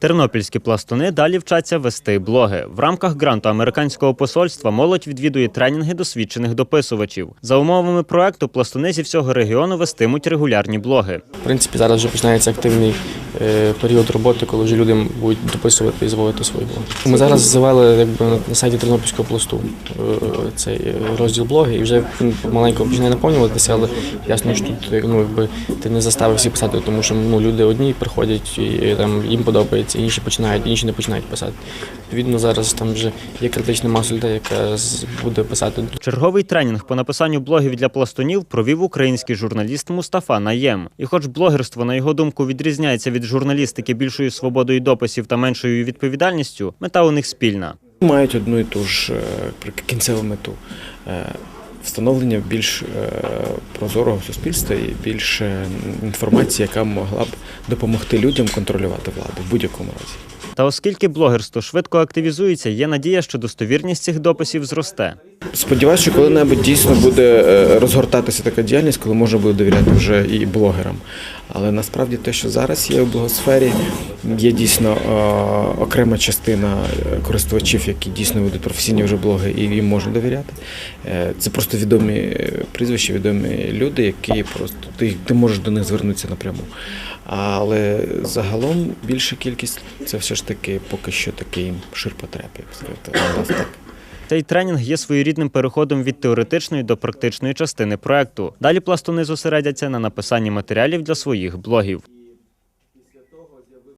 Тернопільські пластуни далі вчаться вести блоги. В рамках гранту американського посольства молодь відвідує тренінги досвідчених дописувачів. За умовами проекту пластуни зі всього регіону вестимуть регулярні блоги. В принципі, зараз вже починається активний період роботи, коли вже люди будуть дописувати і зводити свої блоги. Ми зараз завели якби, на- сайті Тернопільського пласту е, цей е, розділ блоги, і вже він маленько починає наповнюватися, але ясно, що тут е, ну, якби, ти не заставив всіх писати, тому що ну, люди одні приходять і там їм подобається, інші починають, інші не починають писати. Відповідно, зараз там вже є критична маса людей, яка буде писати Черговий тренінг по написанню блогів для пластунів провів український журналіст Мустафа Наєм. І хоч блогерство, на його думку, відрізняється від журналістики більшою свободою дописів та меншою відповідальністю, мета у них спільна. мають одну і ту ж е, кінцеву мету е, встановлення більш е, прозорого суспільства і більше інформації, яка могла б допомогти людям контролювати владу в будь-якому разі. Та оскільки блогерство швидко активізується, є надія, що достовірність цих дописів зросте. Сподіваюся, що коли-небудь дійсно буде е, розгортатися така діяльність, коли можна буде довіряти вже і блогерам. Але насправді те, що зараз є в блогосфері, є дійсно е, окрема частина е, користувачів, які дійсно ведуть професійні вже блоги і їм можна довіряти. Це просто відомі прізвища, відомі люди, які просто ти, ти можеш до них звернутися напряму. Але загалом більша кількість це все ж таки поки що такий ширпотреб, як сказати. Цей тренінг є своєрідним переходом від теоретичної до практичної частини проекту. Далі пластуни зосередяться на написанні матеріалів для своїх блогів.